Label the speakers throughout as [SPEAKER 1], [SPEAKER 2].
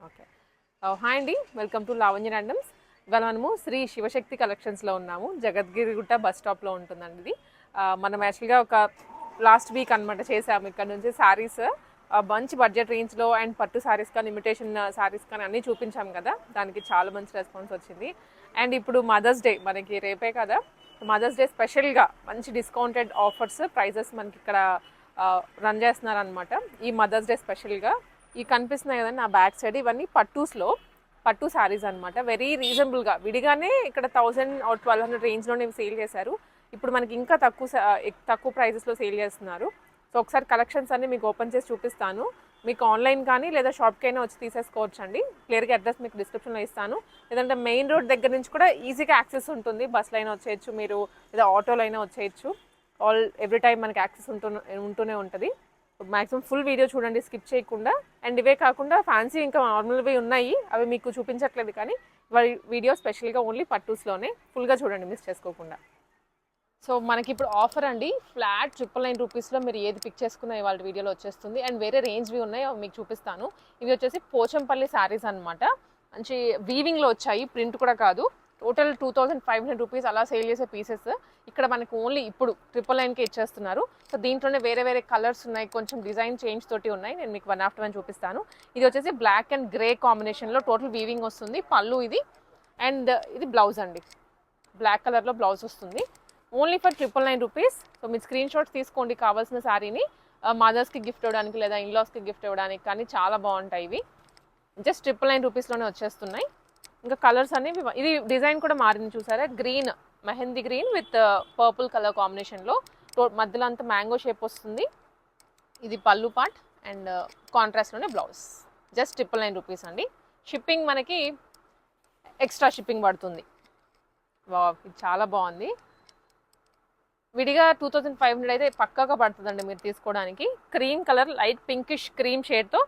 [SPEAKER 1] Okay hi అండి welcome to Lavanya randoms ఇవాళ మనము శ్రీ శివశక్తి కలెక్షన్స్లో ఉన్నాము. జగద్గిరిగుట్ట బస్ స్టాప్లో ఉంటుందండి ఇది. మనం యాక్చువల్గా ఒక లాస్ట్ వీక్ అనమాట చేసాము. ఇక్కడ నుంచి శారీస్ మంచి బడ్జెట్ రేంజ్లో అండ్ పట్టు శారీస్ కానీ ఇమిటేషన్ శారీస్ కానీ అన్నీ చూపించాం కదా. దానికి చాలా మంచి రెస్పాన్స్ వచ్చింది. అండ్ ఇప్పుడు మదర్స్ డే మనకి రేపే కదా. మదర్స్ డే స్పెషల్గా మంచి డిస్కౌంటెడ్ ఆఫర్స్ ప్రైజెస్ మనకి ఇక్కడ రన్ చేస్తున్నారు అనమాట ఈ మదర్స్ డే స్పెషల్గా ఈ కనిపిస్తున్నాయి కదండి నా బ్యాక్ సైడ్ ఇవన్నీ పట్టూస్లో పట్టు శారీస్ అనమాట వెరీ రీజనబుల్గా విడిగానే ఇక్కడ థౌజండ్ ఆర్ ట్వెల్వ్ హండ్రెడ్ రేంజ్లోనే సేల్ చేశారు. ఇప్పుడు మనకి ఇంకా తక్కువ తక్కువ ప్రైజెస్లో సేల్ చేస్తున్నారు. సో ఒకసారి కలెక్షన్స్ అన్ని మీకు ఓపెన్ చేసి చూపిస్తాను. మీకు ఆన్లైన్ కానీ లేదా షాప్కి అయినా వచ్చి తీసేసుకోవచ్చు అండి క్లియర్గా అడ్రస్ మీకు డిస్క్రిప్షన్లో ఇస్తాను. లేదంటే మెయిన్ రోడ్ దగ్గర నుంచి కూడా ఈజీగా యాక్సెస్ ఉంటుంది. బస్లో అయినా వచ్చేయచ్చు మీరు లేదా ఆటోలో అయినా వచ్చేయచ్చు. ఆల్ ఎవ్రీ టైం మనకి యాక్సెస్ ఉంటు ఉంటూనే ఉంటుంది. మాక్సిమం ఫుల్ వీడియో చూడండి స్కిప్ చేయకుండా. అండ్ ఇవే కాకుండా ఫ్యాన్సీ ఇంకా నార్మల్వి ఉన్నాయి. అవి మీకు చూపించట్లేదు కానీ వీడియో స్పెషల్గా ఓన్లీ పట్టూస్లోనే ఫుల్గా చూడండి మిస్ చేసుకోకుండా. సో మనకి ఇప్పుడు ఆఫర్ అండి. ఫ్లాట్ ట్రిపుల్ నైన్ రూపీస్లో మీరు ఏది పిక్ చేసుకున్న ఇవాళ వీడియోలో వచ్చేస్తుంది. అండ్ వేరే రేంజ్వి ఉన్నాయి అవి మీకు చూపిస్తాను. ఇవి వచ్చేసి పోచంపల్లి శారీస్ అనమాట మంచి వీవింగ్లో వచ్చాయి ప్రింట్ కూడా కాదు. Total two thousand five hundred rupees అలా సేల్ చేసే పీసెస్. ఇక్కడ మనకి ఓన్లీ ఇప్పుడు ట్రిపుల్ నైన్కి ఇచ్చేస్తున్నారు. సో దీంట్లోనే వేరే వేరే కలర్స్ ఉన్నాయి కొంచెం డిజైన్ చేంజ్ తోటి ఉన్నాయి. నేను మీకు వన్ ఆఫ్టర్ వన్ చూపిస్తాను. ఇది వచ్చేసి బ్లాక్ అండ్ గ్రే కాంబినేషన్లో టోటల్ వీవింగ్ వస్తుంది. పళ్ళు ఇది. అండ్ ఇది బ్లౌజ్ అండి. బ్లాక్ కలర్లో బ్లౌజ్ వస్తుంది. Only for triple nine rupees so మీరు స్క్రీన్ షాట్స్ తీసుకోండి కావాల్సిన శారీని మదర్స్కి గిఫ్ట్ ఇవ్వడానికి లేదా ఇన్లాస్కి గిఫ్ట్ ఇవ్వడానికి కానీ చాలా బాగుంటాయి ఇవి. జస్ట్ ట్రిపుల్ నైన్ రూపీస్లోనే వచ్చేస్తున్నాయి. ఇంకా కలర్స్ అన్ని ఇది డిజైన్ కూడా మారింది చూసారా? Green mehndi green with purple colour కాంబినేషన్లో మధ్యలో అంత మ్యాంగో షేప్ వస్తుంది. ఇది పళ్ళు part and కాంట్రాస్ట్లోనే blouse just triple nine rupees అండి. షిప్పింగ్ మనకి ఎక్స్ట్రా షిప్పింగ్ పడుతుంది. వావ్ ఇది చాలా బాగుంది. విడిగా టూ థౌజండ్ ఫైవ్ హండ్రెడ్ అయితే పక్కాగా పడుతుందండి మీరు తీసుకోవడానికి. Cream colour light pinkish cream షేడ్తో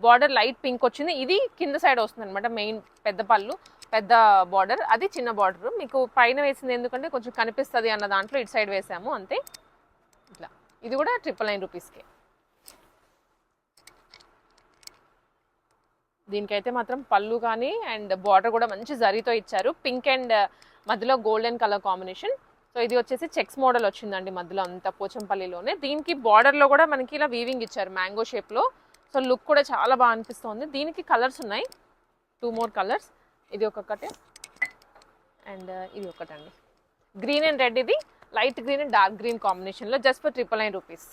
[SPEAKER 1] border light pink వచ్చింది. ఇది కింద సైడ్ వస్తుంది అనమాట మెయిన్ పెద్ద పళ్ళు పెద్ద బార్డర్ అది చిన్న బార్డర్ మీకు పైన వేసింది ఎందుకంటే కొంచెం కనిపిస్తుంది అన్న దాంట్లో ఇటు సైడ్ వేసాము అంతే. ఇట్లా. ఇది కూడా ట్రిపుల్ నైన్ రూపీస్కే దీనికైతే మాత్రం పళ్ళు కానీ అండ్ బార్డర్ కూడా మంచి జరీతో ఇచ్చారు. పింక్ అండ్ uh, మధ్యలో గోల్డెన్ కలర్ కాంబినేషన్ సో ఇది వచ్చేసి చెక్స్ మోడల్ వచ్చిందండి మధ్యలో అంతా పోచంపల్లిలోనే. దీనికి బార్డర్లో కూడా మనకి ఇలా వీవింగ్ ఇచ్చారు మ్యాంగో షేప్లో సో లుక్ కూడా చాలా బాగా అనిపిస్తుంది. దీనికి కలర్స్ ఉన్నాయి. టూ మోర్ కలర్స్ ఇది ఒక్కొక్కటి. అండ్ uh, ఇది ఒకటండి గ్రీన్ అండ్ రెడ్ ఇది. Light green and dark green కాంబినేషన్లో just for triple nine rupees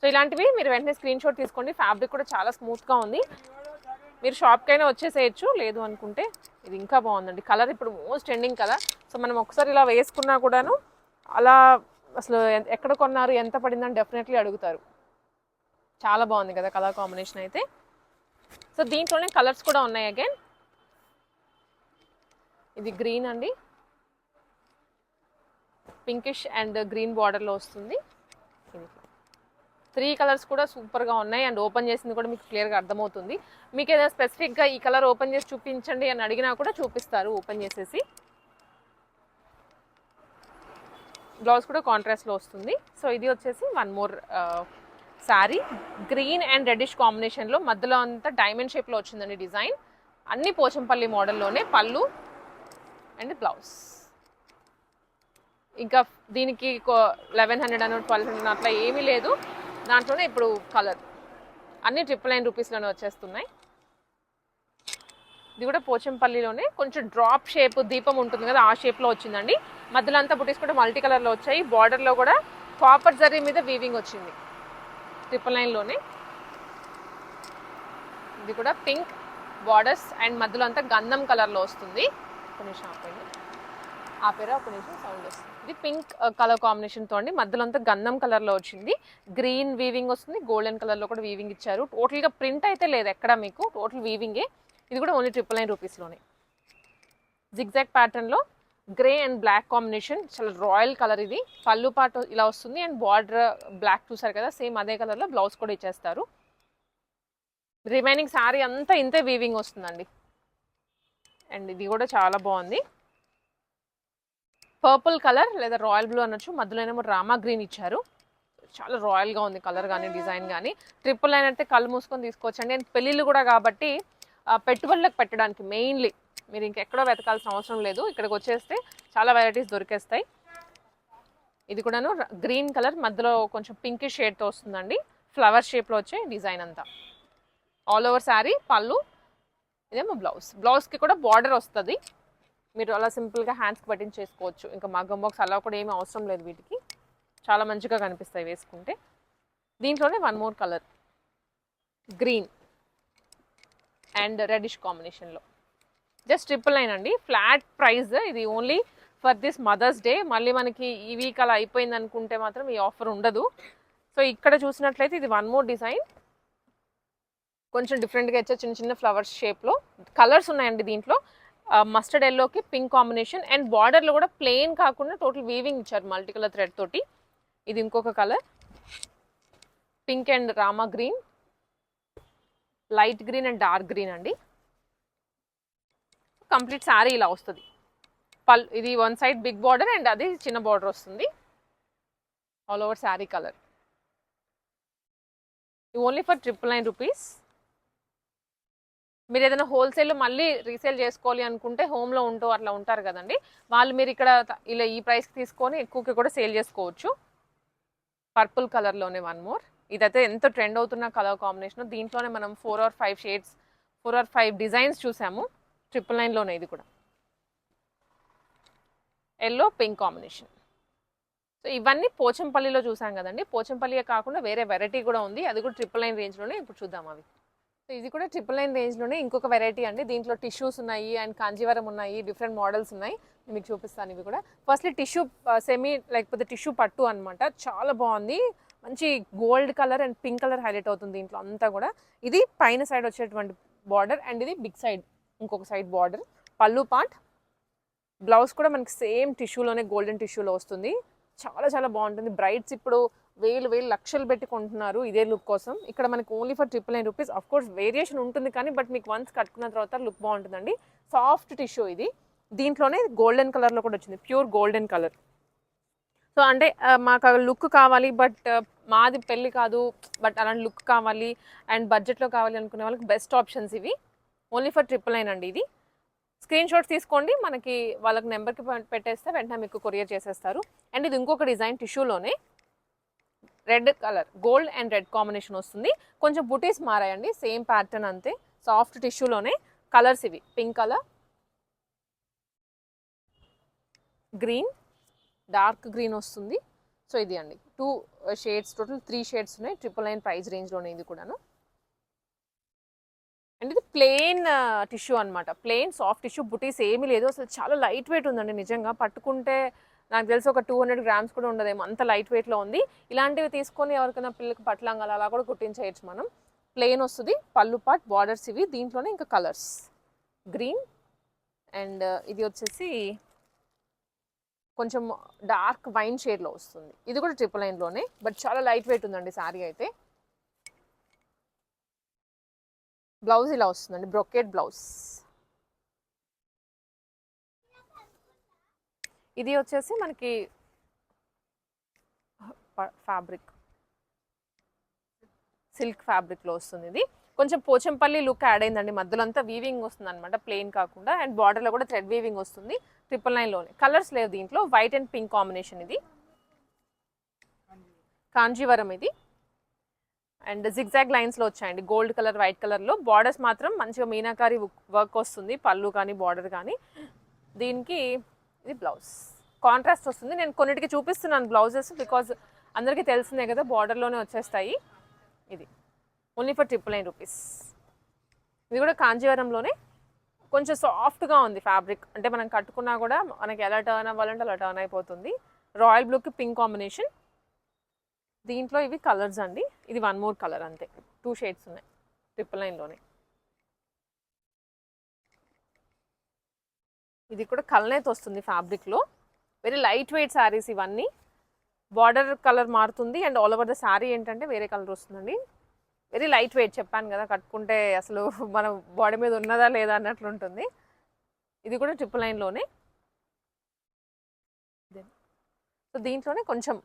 [SPEAKER 1] so ఇలాంటివి మీరు వెంటనే స్క్రీన్ షాట్ తీసుకోండి. ఫ్యాబ్రిక్ కూడా చాలా స్మూత్గా ఉంది. మీరు షాప్కైనా వచ్చేసేయచ్చు. లేదు అనుకుంటే ఇది ఇంకా బాగుందండి. కలర్ ఇప్పుడు మోస్ట్ ట్రెండింగ్ కలర్ సో మనం ఒకసారి ఇలా వేసుకున్నా కూడాను అలా అసలు ఎక్కడ కొన్నారు ఎంత పడిందని డెఫినెట్లీ అడుగుతారు. చాలా బాగుంది కదా కలర్ కాంబినేషన్ అయితే. సో దీంట్లోనే కలర్స్ కూడా ఉన్నాయి అగైన్. ఇది గ్రీన్ అండి. పింకిష్ అండ్ గ్రీన్ బార్డర్లో వస్తుంది. ఇది. త్రీ కలర్స్ కూడా సూపర్గా ఉన్నాయి అండ్ ఓపెన్ చేసింది కూడా మీకు క్లియర్గా అర్థమవుతుంది. మీకు ఏదైనా స్పెసిఫిక్గా ఈ కలర్ ఓపెన్ చేసి చూపించండి అని అడిగినా కూడా చూపిస్తారు ఓపెన్ చేసేసి. బ్లౌజ్ కూడా కాంట్రాస్ట్లో వస్తుంది. సో ఇది వచ్చేసి one more sari green and reddish కాంబినేషన్లో మధ్యలో అంతా డైమండ్ షేప్లో వచ్చిందండి డిజైన్. అన్ని పోచంపల్లి మోడల్లోనే పళ్ళు అండ్ బ్లౌజ్. ఇంకా దీనికి లెవెన్ హండ్రెడ్ అని ట్వెల్వ్ హండ్రెడ్ అట్లా ఏమీ లేదు. దాంట్లోనే ఇప్పుడు కలర్. అన్ని ట్రిపుల్ నైన్ రూపీస్లోనే వచ్చేస్తున్నాయి. ఇది కూడా పోచంపల్లిలోనే. కొంచెం డ్రాప్ షేప్ దీపం ఉంటుంది కదా ఆ షేప్లో వచ్చిందండి. మధ్యలో అంతా బుటీస్ కూడా మల్టీ కలర్లో వచ్చాయి. బార్డర్లో కూడా కాపర్ జరీ మీద వీవింగ్ వచ్చింది. ట్రిపుల్ నైన్లోనే ఇది కూడా పింక్ బార్డర్స్ అండ్ మధ్యలో అంతా గంధం కలర్లో వస్తుంది. ఒక నిమిషం ఆపండి. ఆపేరా ఒక నిమిషం సౌండ్ వస్తుంది. ఇది పింక్ కలర్ కాంబినేషన్తో అండి. మధ్యలో అంతా గంధం కలర్లో వచ్చింది. గ్రీన్ వీవింగ్ వస్తుంది. గోల్డెన్ కలర్లో కూడా వీవింగ్ ఇచ్చారు. టోటల్గా ప్రింట్ అయితే లేదు ఎక్కడ మీకు. టోటల్ వీవింగే ఇది కూడా ఓన్లీ ట్రిపుల్ నైన్ రూపీస్లోనే జిగ్జాగ్ ప్యాటర్న్లో గ్రే అండ్ బ్లాక్ కాంబినేషన్. చాలా రాయల్ కలర్ ఇది. పళ్ళు పాటు ఇలా వస్తుంది అండ్ బార్డర్ బ్లాక్ చూసారు కదా సేమ్ అదే కలర్లో బ్లౌజ్ కూడా ఇచ్చేస్తారు. రిమైనింగ్ శారీ అంతా ఇంతే వీవింగ్ వస్తుందండి. అండ్ ఇది కూడా చాలా బాగుంది. పర్పుల్ కలర్ లేదా రాయల్ బ్లూ అనొచ్చు మధ్యలో రామా గ్రీన్ ఇచ్చారు. చాలా రాయల్గా ఉంది కలర్ కానీ డిజైన్ కానీ ట్రిపుల్ లైన్ అయితే కళ్ళు మూసుకొని తీసుకోవచ్చండి. అండ్ పెళ్ళిళ్ళు కూడా కాబట్టి పెట్టుబడులకు పెట్టడానికి మెయిన్లీ మీరు ఇంకెక్కడో వెతకాల్సిన అవసరం లేదు. ఇక్కడికి వచ్చేస్తే చాలా వెరైటీస్ దొరికేస్తాయి. ఇది కూడాను గ్రీన్ కలర్ మధ్యలో కొంచెం పింక్ షేడ్తో వస్తుందండి. ఫ్లవర్ షేప్లో వచ్చే డిజైన్ అంతా. ఆల్ ఓవర్ శారీ పళ్ళు ఇదేమో బ్లౌజ్ బ్లౌజ్కి కూడా బార్డర్ వస్తుంది. మీరు అలా సింపుల్గా హ్యాండ్స్కి బట్టింగ్ చేసుకోవచ్చు ఇంకా మగ్గం బాక్స్ అలా కూడా ఏమీ అవసరం లేదు వీటికి. చాలా మంచిగా కనిపిస్తాయి వేసుకుంటే. దీంట్లోనే one more colour green and reddish కాంబినేషన్లో జస్ట్ ట్రిపుల్ నైన్ అండి. ఫ్లాట్ ప్రైస్ ఇది only for this Mother's Day మళ్ళీ మనకి ఈ వీక్ అలా అయిపోయింది అనుకుంటే మాత్రం ఈ ఆఫర్ ఉండదు. సో ఇక్కడ చూసినట్లయితే ఇది వన్ మోర్ డిజైన్ కొంచెం డిఫరెంట్గా ఇచ్చే చిన్న చిన్న ఫ్లవర్స్ షేప్లో కలర్స్ ఉన్నాయండి దీంట్లో. మస్టర్డ్ ఎల్లోకి పింక్ కాంబినేషన్ అండ్ బార్డర్లో కూడా ప్లెయిన్ కాకుండా టోటల్ వీవింగ్ ఇచ్చారు మల్టీ కలర్ థ్రెడ్ తోటి. ఇది ఇంకొక colour pink and Rama green light green and dark green అండి. కంప్లీట్ శారీ ఇలా వస్తుంది. పల్ ఇది one side big border and అది చిన్న బార్డర్ వస్తుంది. All over sari colour. Only for triple nine rupees. మీరు ఏదైనా హోల్సేల్ మళ్ళీ రీసేల్ చేసుకోవాలి అనుకుంటే హోమ్లో ఉంటూ అట్లా ఉంటారు కదండి. వాళ్ళు మీరు ఇక్కడ ఇలా ఈ ప్రైస్కి తీసుకొని ఎక్కువకి కూడా సేల్ చేసుకోవచ్చు. పర్పుల్ కలర్లోనే వన్ మోర్. ఇదైతే ఎంత ట్రెండ్ అవుతున్న కలర్ కాంబినేషన్ దీంట్లోనే మనం four or five shades four or five designs చూసాము. ట్రిపుల్ నైన్లోనే ఇది కూడా. ఎల్లో పింక్ కాంబినేషన్ సో ఇవన్నీ పోచంపల్లిలో చూసాం కదండి. పోచంపల్లియే కాకుండా వేరే వెరైటీ కూడా ఉంది. అది కూడా ట్రిపుల్ నైన్ రేంజ్లోనే ఇప్పుడు చూద్దాం అవి. సో ఇది కూడా ట్రిపుల్ నైన్ రేంజ్లోనే ఇంకొక వెరైటీ అండి. దీంట్లో టిష్యూస్ ఉన్నాయి అండ్ కాంజీవరం ఉన్నాయి డిఫరెంట్ మోడల్స్ ఉన్నాయి. మీకు చూపిస్తాను ఇవి కూడా. ఫస్ట్లీ టిష్యూ సెమీ లేకపోతే టిష్యూ పట్టు అనమాట చాలా బాగుంది. మంచి gold colour and pink colour highlight అవుతుంది దీంట్లో అంతా కూడా. ఇది పైన సైడ్ వచ్చేటువంటి బార్డర్ అండ్ ఇది బిగ్ సైడ్ ఇంకొక సైడ్ బార్డర్ పళ్ళు పార్ట్ బ్లౌజ్ కూడా మనకి సేమ్ టిష్యూలోనే గోల్డెన్ టిష్యూలో వస్తుంది. చాలా చాలా బాగుంటుంది. బ్రైడ్స్ ఇప్పుడు వేలు వేలు లక్షలు పెట్టి కొంటున్నారు ఇదే లుక్ కోసం. ఇక్కడ మనకి only for triple nine rupees of course variation ఉంటుంది కానీ బట్ మీకు వన్స్ కట్టుకున్న తర్వాత లుక్ బాగుంటుందండి. సాఫ్ట్ టిష్యూ ఇది. దీంట్లోనే గోల్డెన్ కలర్లో కూడా వచ్చింది. ప్యూర్ గోల్డెన్ కలర్ సో అంటే మాకు లుక్ కావాలి బట్ మాది పెళ్ళి కాదు బట్ అలాంటి లుక్ కావాలి అండ్ బడ్జెట్లో కావాలి అనుకునే వాళ్ళకి బెస్ట్ ఆప్షన్స్ ఇవి. ఓన్లీ ఫర్ ట్రిపుల్ నైన్ అండి ఇది. స్క్రీన్ షాట్స్ తీసుకోండి మనకి వాళ్ళకి నెంబర్కి పెట్టేస్తే వెంటనే మీకు కొరియర్ చేసేస్తారు. అండ్ ఇది ఇంకొక design టిష్యూలోనే. Red colour gold and red combination వస్తుంది. కొంచెం బుటీస్ మారాయండి సేమ్ ప్యాటర్న్ అంతే. సాఫ్ట్ టిష్యూలోనే కలర్స్ ఇవి. Pink colour. Green. Dark green వస్తుంది. సో ఇది అండి. Two shades total three shades ఉన్నాయి. ట్రిపుల్ నైన్ ప్రైస్ రేంజ్లోనే ఇది కూడాను. అండ్ ఇది ప్లెయిన్ టిష్యూ అనమాట ప్లెయిన్ సాఫ్ట్ టిష్యూ బుటీస్ ఏమీ లేదు. అసలు చాలా లైట్ వెయిట్ ఉందండి నిజంగా. పట్టుకుంటే నాకు తెలిసి ఒక టూ హండ్రెడ్ గ్రామ్స్ కూడా ఉండదేమో. అంత లైట్ వెయిట్లో ఉంది. ఇలాంటివి తీసుకొని ఎవరికైనా పిల్లలకి పట్లంగాలు అలా కూడా కుట్టించేయచ్చు మనం. ప్లెయిన్ వస్తుంది. పళ్ళు పాట్ బార్డర్స్ ఇవి. దీంట్లోనే ఇంకా కలర్స్. గ్రీన్ అండ్ ఇది వచ్చేసి కొంచెం డార్క్ వైన్ షేడ్లో వస్తుంది. ఇది కూడా ట్రిపుల్ లైన్లోనే బట్ చాలా లైట్ వెయిట్ ఉందండి శారీ అయితే. బ్లౌజ్ ఇలా వస్తుందండి బ్రొకెట్ బ్లౌజ్. ఇది వచ్చేసి మనకి ఫ్యాబ్రిక్. సిల్క్ ఫ్యాబ్రిక్లో వస్తుంది ఇది. కొంచెం పోచంపల్లి లుక్ యాడ్ అయిందండి మధ్యలో అంతా వీవింగ్ వస్తుంది అనమాట ప్లెయిన్ కాకుండా. అండ్ బార్డర్లో కూడా థ్రెడ్ వీవింగ్ వస్తుంది ట్రిపుల్ నైన్లోనే కలర్స్ లేవు దీంట్లో వైట్ అండ్ పింక్ కాంబినేషన్ ఇది. కాంజీవరం ఇది. అండ్ జిగ్జాగ్ లైన్స్లో వచ్చాయండి. గోల్డ్ కలర్ వైట్ కలర్లో బార్డర్స్ మాత్రం మంచిగా మీనాకారి వర్క్ వస్తుంది. పళ్ళు కానీ బార్డర్ కానీ. దీనికి ఇది బ్లౌజ్ కాంట్రాస్ట్ వస్తుంది. నేను కొన్నిటికి చూపిస్తున్నాను బ్లౌజెస్ బికాజ్ అందరికీ తెలిసిందే కదా బార్డర్లోనే వచ్చేస్తాయి. ఇది. Only for triple nine rupees ఇది కూడా కాంజీవరంలోనే. కొంచెం సాఫ్ట్గా ఉంది ఫ్యాబ్రిక్ అంటే మనం కట్టుకున్నా కూడా మనకి ఎలా టర్న్ అవ్వాలంటే అలా టర్న్ అయిపోతుంది. రాయల్ బ్లూకి పింక్ కాంబినేషన్ దీంట్లో ఇవి కలర్స్ అండి. ఇది వన్ మోర్ కలర్ అంతే. టూ షేడ్స్ ఉన్నాయి. ట్రిపుల్ నైన్లోనే. ఇది కూడా కల్నేత్ వస్తుంది ఫ్యాబ్రిక్లో. వెరీ లైట్ వెయిట్ శారీస్ ఇవన్నీ. బార్డర్ కలర్ మారుతుంది and all over the sari ఏంటంటే వేరే కలర్ వస్తుందండి. వెరీ లైట్ వెయిట్ చెప్పాను కదా కట్టుకుంటే అసలు మన బాడీ మీద ఉన్నదా లేదా అన్నట్లు ఉంటుంది. ఇది కూడా ట్రిపుల్ నైన్లోనే. సో దీంట్లోనే కొంచెం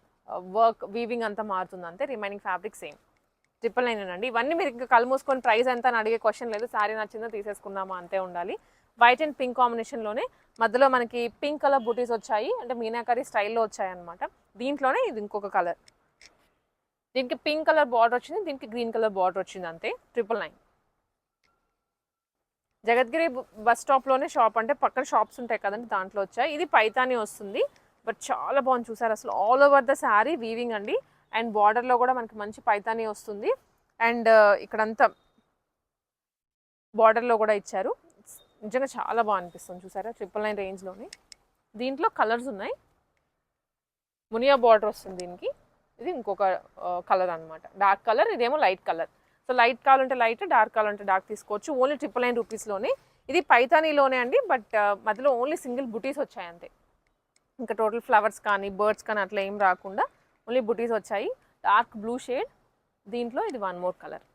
[SPEAKER 1] వర్క్ వీవింగ్ అంతా మారుతుంది అంతే remaining fabric same triple nine అండి ఇవన్నీ మీరు ఇంకా కళ్ళు మూసుకొని ప్రైస్ ఎంత అని అడిగే క్వశ్చన్ లేదు. శారీ నచ్చిందో తీసేసుకుందామా అంతే ఉండాలి. వైట్ అండ్ పింక్ కాంబినేషన్లోనే మధ్యలో మనకి పింక్ కలర్ బూటీస్ వచ్చాయి. అంటే మీనాకరీ స్టైల్లో వచ్చాయి అనమాట దీంట్లోనే ఇది ఇంకొక కలర్ దీనికి పింక్ కలర్ బార్డర్ వచ్చింది దీనికి గ్రీన్ కలర్ బార్డర్ వచ్చింది అంతే. ట్రిపుల్ నైన్ జగద్గిరి బస్ స్టాప్లోనే షాప్ అంటే పక్కన షాప్స్ ఉంటాయి కదండి దాంట్లో వచ్చాయి. ఇది పైతాని వస్తుంది. బట్ చాలా బాగుంది చూసారు. అసలు all over the sari weaving అండి. అండ్ బార్డర్లో కూడా మనకి మంచి పైతాని వస్తుంది. అండ్ uh, ఇక్కడంతా బార్డర్లో కూడా ఇచ్చారు. నిజంగా చాలా బాగా అనిపిస్తుంది చూసారా? ట్రిపుల్ నైన్ రేంజ్లోని దీంట్లో కలర్స్ ఉన్నాయి. మునియా బార్డర్ వస్తుంది దీనికి. ఇది ఇంకొక uh, కలర్ అన్నమాట. డార్క్ కలర్ ఇదేమో లైట్ కలర్ సో లైట్ కావాలంటే లైట్ డార్క్ కావాలంటే డార్క్ తీసుకోవచ్చు. ఓన్లీ ట్రిపుల్ నైన్ రూపీస్లోనే ఇది పైతానీలోనే అండి. బట్ uh, మధ్యలో ఓన్లీ సింగిల్ బుటీస్ వచ్చాయి అంతే ఇంకా టోటల్ ఫ్లవర్స్ కానీ బర్డ్స్ కానీ అట్లా ఏం రాకుండా ఓన్లీ బుటీస్ వచ్చాయి. డార్క్ బ్లూ షేడ్ దీంట్లో ఇది వన్ మోర్ కలర్.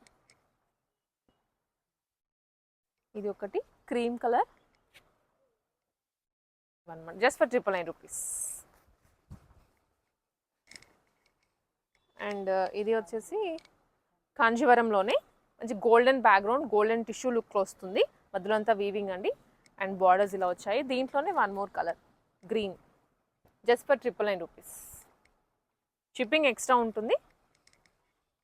[SPEAKER 1] ఇది ఒకటి cream colour. One month just for triple nine rupees. And uh, ఇది వచ్చేసి కాంజీవరంలోనే మంచి golden background golden tissue look వస్తుంది. మధ్యలో అంతా వీవింగ్ అండి. అండ్ బార్డర్స్ ఇలా వచ్చాయి. దీంట్లోనే one more colour. Green. Just for triple nine rupees shipping extra ఉంటుంది.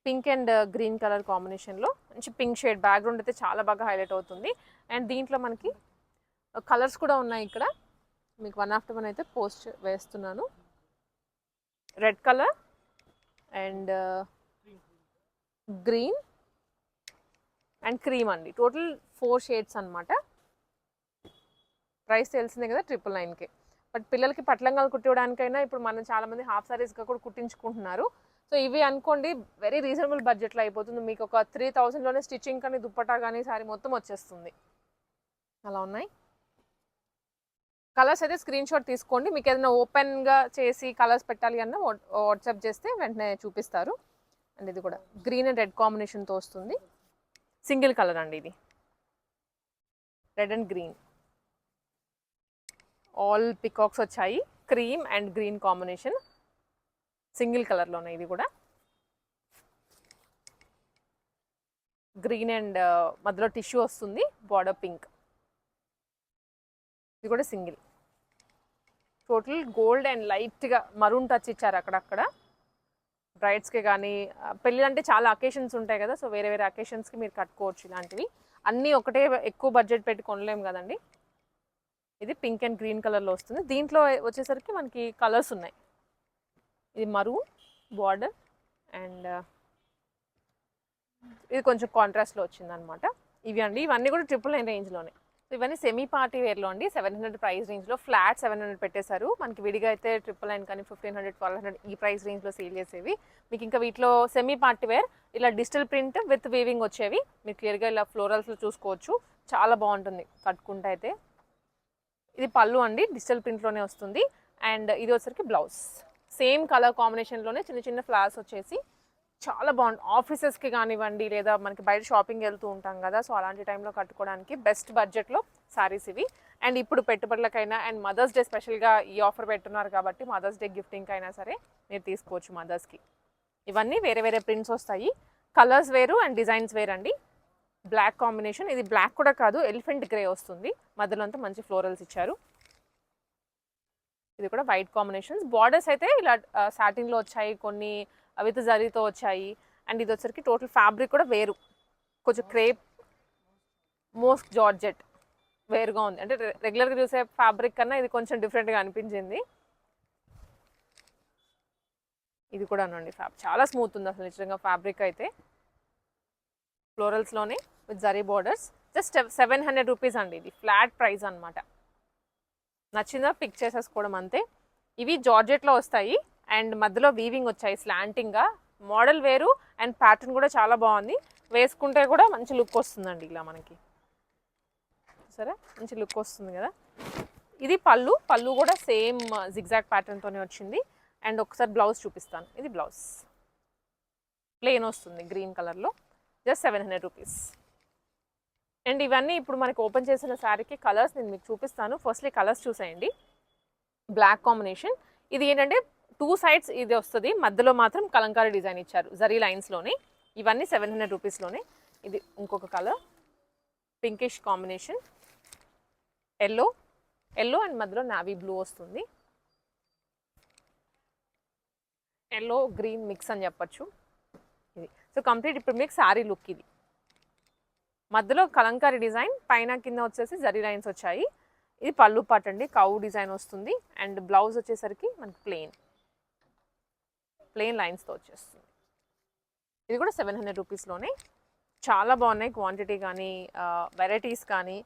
[SPEAKER 1] పింక్ అండ్ గ్రీన్ కలర్ కాంబినేషన్లో మంచి పింక్ షేడ్ బ్యాక్గ్రౌండ్ అయితే చాలా బాగా హైలైట్ అవుతుంది. అండ్ దీంట్లో మనకి uh, కలర్స్ కూడా ఉన్నాయి ఇక్కడ. మీకు వన్ ఆఫ్టర్ వన్ అయితే పోస్ట్ వేస్తున్నాను. Red colour and green and cream అండి. టోటల్ ఫోర్ షేడ్స్ అన్నమాట. ప్రైస్ తెలిసిందే కదా ట్రిపుల్ నైన్కే బట్ పిల్లలకి పట్లంగాలు కుట్టివడానికైనా ఇప్పుడు మనం చాలామంది హాఫ్ సారీస్గా కూడా కుట్టించుకుంటున్నారు. సో ఇవి అనుకోండి వెరీ రీజనబుల్ బడ్జెట్లో అయిపోతుంది. మీకు ఒక త్రీ థౌజండ్లోనే స్టిచ్చింగ్ కానీ దుప్పటా కానీ సారీ మొత్తం వచ్చేస్తుంది. అలా ఉన్నాయి? కలర్స్ అయితే స్క్రీన్ షాట్ తీసుకోండి. మీకు ఏదైనా ఓపెన్గా చేసి కలర్స్ పెట్టాలి అన్న వాట్సాప్ చేస్తే వెంటనే చూపిస్తారు. అండ్ ఇది కూడా గ్రీన్ అండ్ రెడ్ కాంబినేషన్తో వస్తుంది. సింగిల్ కలర్ అండి ఇది. Red and green all peacocks వచ్చాయి. Cream and green combination. Single కలర్లోనే ఇది కూడా. గ్రీన్ అండ్ మధ్యలో టిష్యూ వస్తుంది. Border pink. ఇది కూడా సింగిల్. టోటల్ గోల్డ్ అండ్ లైట్గా మరూన్ టచ్ ఇచ్చారు అక్కడక్కడ. బ్రైడ్స్కి కానీ పెళ్ళి అంటే చాలా అకేషన్స్ ఉంటాయి కదా సో వేరే వేరే అకేషన్స్కి మీరు కట్టుకోవచ్చు ఇలాంటివి. అన్నీ ఒకటే ఎక్కువ బడ్జెట్ పెట్టి కొనలేము కదండి. ఇది పింక్ అండ్ గ్రీన్ కలర్లో వస్తుంది. దీంట్లో వచ్చేసరికి మనకి కలర్స్ ఉన్నాయి. ఇది మరూన్ బార్డర్ అండ్ ఇది కొంచెం కాంట్రాస్ట్లో వచ్చిందనమాట. ఇవి అండి. ఇవన్నీ కూడా ట్రిపుల్ నైన్ రేంజ్లోనే. సో ఇవన్నీ సెమీ పార్టీ వేర్లో అండి. సెవెన్ హండ్రెడ్ ప్రైస్ రేంజ్లో ఫ్లాట్ సెవెన్ హండ్రెడ్ పెట్టేశారు. మనకి విడిగా అయితే ట్రిపుల్ నైన్ కానీ ఫిఫ్టీన్ హండ్రెడ్ ట్వెల్వ్ హండ్రెడ్ ఈ ప్రైస్ రేంజ్లో సేల్ చేసేవి. మీకు ఇంకా వీటిలో సెమీ పార్టీ వేర్ ఇలా డిజిటల్ ప్రింట్ విత్ వీవింగ్ వచ్చేవి. మీరు క్లియర్గా ఇలా ఫ్లోరల్స్లో చూసుకోవచ్చు. చాలా బాగుంటుంది. కట్టుకుంటే అయితే. ఇది పళ్ళు అండి డిజిటల్ ప్రింట్లోనే వస్తుంది. అండ్ ఇది వచ్చరికి బ్లౌజ్. సేమ్ కలర్ కాంబినేషన్లోనే చిన్న చిన్న ఫ్లవర్స్ వచ్చేసి చాలా బాగుంది ఆఫీసెస్కి కానివ్వండి లేదా మనకి బయట షాపింగ్ వెళ్తూ ఉంటాం కదా సో అలాంటి టైంలో కట్టుకోవడానికి బెస్ట్ బడ్జెట్లో శారీస్ ఇవి. అండ్ ఇప్పుడు పెట్టుబడులకైనా అండ్ మదర్స్ డే స్పెషల్గా ఈ ఆఫర్ పెట్టున్నారు కాబట్టి మదర్స్ డే గిఫ్టింగ్ అయినా సరే మీరు తీసుకోవచ్చు మదర్స్కి ఇవన్నీ వేరే వేరే ప్రింట్స్ వస్తాయి. కలర్స్ వేరు అండ్ డిజైన్స్ వేరు అండి బ్లాక్ కాంబినేషన్ ఇది బ్లాక్ కూడా కాదు ఎలిఫెంట్ గ్రే వస్తుంది. మధ్యలో అంతా మంచి ఫ్లోరల్స్ ఇచ్చారు. ఇది కూడా వైట్ కాంబినేషన్స్ బార్డర్స్ అయితే ఇలా సాటిన్లో వచ్చాయి కొన్ని విత్ జరీతో వచ్చాయి. అండ్ ఇది వచ్చరికి టోటల్ ఫ్యాబ్రిక్ కూడా వేరు. కొంచెం క్రేప్ మోస్ట్ జార్జెట్ వేరుగా ఉంది. అంటే రెగ్యులర్గా చూసే ఫ్యాబ్రిక్ కన్నా ఇది కొంచెం డిఫరెంట్గా అనిపించింది. ఇది కూడా అనండి ఫ్యాబ్ చాలా స్మూత్ ఉంది అసలు నిజంగా ఫ్యాబ్రిక్ అయితే. ఫ్లోరల్స్లోనే with zari borders. Just seven hundred rupees అండి ఇది. ఫ్లాట్ ప్రైస్ అన్నమాట. నచ్చిందా? పిక్ చేసేసుకోవడం అంతే. ఇవి జార్జెట్లో వస్తాయి. అండ్ మధ్యలో వీవింగ్ వచ్చాయి స్లాంటింగ్గా. మోడల్ వేరు అండ్ ప్యాటర్న్ కూడా చాలా బాగుంది. వేసుకుంటే కూడా మంచి లుక్ వస్తుందండి ఇలా మనకి. సరే? మంచి లుక్ వస్తుంది కదా? ఇది పళ్ళు. పళ్ళు కూడా సేమ్ జిగ్జాగ్ ప్యాటర్న్తోనే వచ్చింది. అండ్ ఒకసారి బ్లౌజ్ చూపిస్తాను. ఇది బ్లౌజ్. ప్లెయిన్ వస్తుంది గ్రీన్ కలర్లో. Just seven hundred rupees. And ఇవన్నీ ఇప్పుడు మనకి ఓపెన్ చేసిన శారీకి కలర్స్ నేను మీకు చూపిస్తాను. ఫస్ట్లీ కలర్స్ చూసేయండి. బ్లాక్ కాంబినేషన్ ఇది ఏంటంటే టూ సైడ్స్ ఇది వస్తుంది. మధ్యలో మాత్రం కలంకారీ డిజైన్ ఇచ్చారు. జరీ లైన్స్లోనే ఇవన్నీ సెవెన్ హండ్రెడ్ రూపీస్లోనే ఇది ఇంకొక colour pinkish combination yellow yellow and మధ్యలో నావీ బ్లూ వస్తుంది. ఎల్లో గ్రీన్ మిక్స్ అని చెప్పచ్చు. ఇది. సో కంప్లీట్ ఇప్పుడు మీకు శారీ లుక్ ఇది. మధ్యలో కలంకారీ డిజైన్ పైన కింద వచ్చేసి జరీ లైన్స్ వచ్చాయి. ఇది పళ్ళు పాట్ అండి కౌ డిజైన్ వస్తుంది. అండ్ బ్లౌజ్ వచ్చేసరికి మనకి ప్లెయిన్. ప్లెయిన్ లైన్స్తో వచ్చేస్తుంది. ఇది కూడా సెవెన్ హండ్రెడ్ రూపీస్లోనే. చాలా బాగున్నాయి క్వాంటిటీ కానీ వెరైటీస్ కానీ.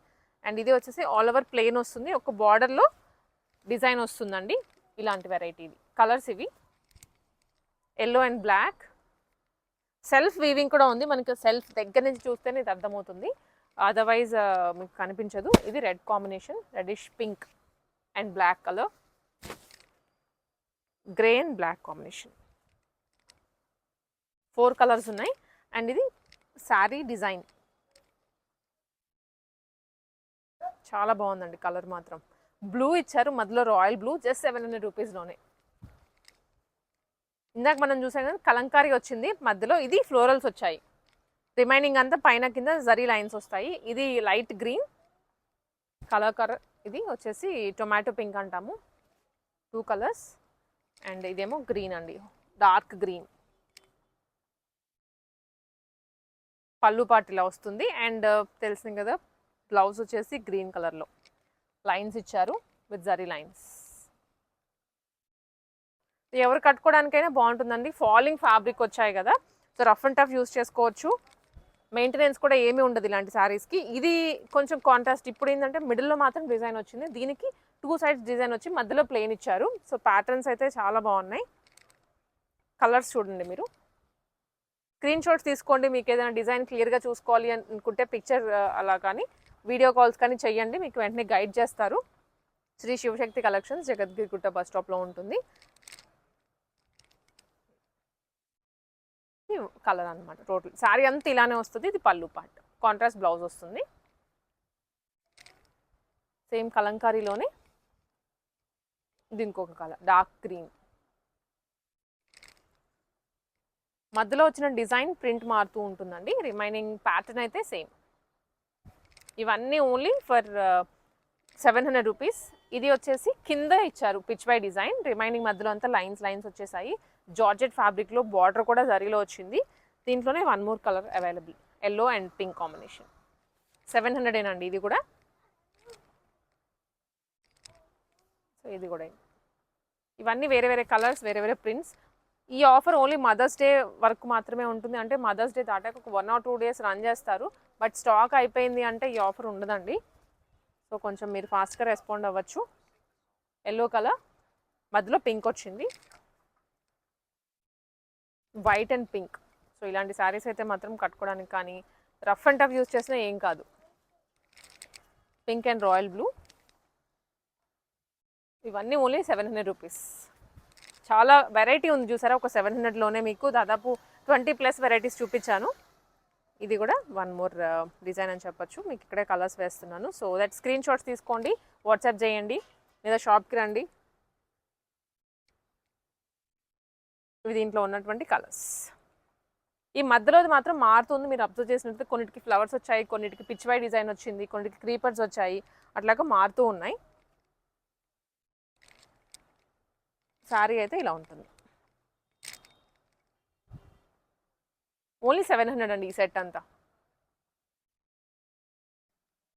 [SPEAKER 1] అండ్ ఇది వచ్చేసి ఆల్ ఓవర్ ప్లెయిన్ వస్తుంది. ఒక బార్డర్లో డిజైన్ వస్తుందండి. ఇలాంటి వెరైటీ కలర్స్ ఇవి. Yellow and black. Self weaving కూడా ఉంది. మనకి సెల్ఫ్ దగ్గర నుంచి చూస్తేనే ఇది అర్థమవుతుంది. అదర్వైజ్ మీకు కనిపించదు. ఇది red combination. Reddish pink and black colour grey and black combination four colours ఉన్నాయి. అండ్ ఇది శారీ డిజైన్ చాలా బాగుందండి కలర్ మాత్రం. బ్లూ ఇచ్చారు. మధ్యలో royal blue just seven hundred రూపీస్లోనే ఇందాక మనం చూసాం కదా కలంకారీ వచ్చింది. మధ్యలో ఇది ఫ్లోరల్స్ వచ్చాయి. రిమైనింగ్ అంతా పైన కింద జరీ లైన్స్ వస్తాయి. ఇది లైట్ గ్రీన్ కలర్ కలర్. ఇది వచ్చేసి టొమాటో పింక్ అంటాము. టూ కలర్స్ అండ్ ఇదేమో గ్రీన్ అండి. డార్క్ గ్రీన్ పళ్ళు పాటు ఇలా వస్తుంది. అండ్ uh, తెలిసింది కదా బ్లౌజ్ వచ్చేసి గ్రీన్ కలర్లో. లైన్స్ ఇచ్చారు విత్ జరీ లైన్స్. ఎవరు కట్టుకోవడానికైనా బాగుంటుందండి. ఫాలింగ్ ఫ్యాబ్రిక్ వచ్చాయి కదా. So rough and tough use చేసుకోవచ్చు. మెయింటెనెన్స్ కూడా ఏమీ ఉండదు ఇలాంటి శారీస్కి ఇది కొంచెం కాంట్రాస్ట్. ఇప్పుడు ఏంటంటే మిడిల్లో మాత్రం డిజైన్ వచ్చింది. దీనికి టూ సైడ్స్ డిజైన్ వచ్చి మధ్యలో ప్లెయిన్ ఇచ్చారు. సో ప్యాటర్న్స్ అయితే చాలా బాగున్నాయి. కలర్స్ చూడండి మీరు. స్క్రీన్ షాట్స్ తీసుకోండి. మీకు ఏదైనా డిజైన్ క్లియర్గా చూసుకోవాలి అనుకుంటే పిక్చర్ అలా కానీ వీడియో కాల్స్ కానీ చెయ్యండి మీకు వెంటనే గైడ్ చేస్తారు. శ్రీ శివశక్తి కలెక్షన్స్ జగద్గిరిగుట్ట బస్ స్టాప్లో ఉంటుంది. కలర్ అనమాట టోటల్ శారీ అంతా ఇలానే వస్తుంది. ఇది పళ్ళు పార్ట్ కాంట్రాస్ట్ బ్లౌజ్ వస్తుంది. సేమ్ కలంకారీలోనే ఇది ఇంకొక కలర్. Dark green. మధ్యలో వచ్చిన డిజైన్ ప్రింట్ మారుతూ ఉంటుందండి. రిమైనింగ్ ప్యాటర్న్ అయితే సేమ్. ఇవన్నీ only for seven hundred rupees ఇది వచ్చేసి కింద ఇచ్చారు పిచ్ బై డిజైన్ రిమైనింగ్ మధ్యలో అంతా లైన్స్ లైన్స్ వచ్చేసాయి. జార్జెట్ ఫ్యాబ్రిక్లో బార్డర్ కూడా జరిలో వచ్చింది. దీంట్లోనే one more colour available yellow and pink combination seven hundred అండి ఇది కూడా? సో ఇది కూడా ఇవన్నీ వేరే వేరే కలర్స్ వేరే వేరే ప్రింట్స్ ఈ ఆఫర్ ఓన్లీ మదర్స్ డే వరకు మాత్రమే ఉంటుంది. అంటే మదర్స్ డే దాటాక ఒక one or two days run చేస్తారు. బట్ స్టాక్ అయిపోయింది అంటే ఈ ఆఫర్ ఉండదండి. సో కొంచెం మీరు ఫాస్ట్గా రెస్పాండ్ అవ్వచ్చు. ఎల్లో కలర్ మధ్యలో పింక్ వచ్చింది. వైట్ అండ్ పింక్ సో ఇలాంటి శారీస్ అయితే మాత్రం కట్టుకోవడానికి కానీ రఫ్ అండ్ టఫ్ యూస్ చేసినా ఏం కాదు. పింక్ అండ్ రాయల్ బ్లూ ఇవన్నీ ఓన్లీ సెవెన్ హండ్రెడ్ రూపీస్ చాలా వెరైటీ ఉంది చూసారా? ఒక సెవెన్ హండ్రెడ్లోనే మీకు దాదాపు ట్వంటీ ప్లస్ వెరైటీస్ చూపించాను. ఇది కూడా వన్ మోర్ డిజైన్ అని చెప్పొచ్చు. మీకు ఇక్కడే కలర్స్ వేస్తున్నాను. సో దట్ స్క్రీన్ షాట్స్ తీసుకోండి. వాట్సాప్ చేయండి. లేదా షాప్కి రండి. ఇవి దీంట్లో ఉన్నటువంటి కలర్స్ ఈ మధ్యలో మాత్రం మారుతుంది. మీరు అబ్జర్వ్ చేసినట్టు కొన్నిటికి ఫ్లవర్స్ వచ్చాయి కొన్నిటికి పిచ్వై డిజైన్ వచ్చింది కొన్నిటికి క్రీపర్స్ వచ్చాయి. అట్లాగా మారుతూ ఉన్నాయి. శారీ అయితే ఇలా ఉంటుంది. ఓన్లీ సెవెన్ హండ్రెడ్ అండి ఈ సెట్ అంతా.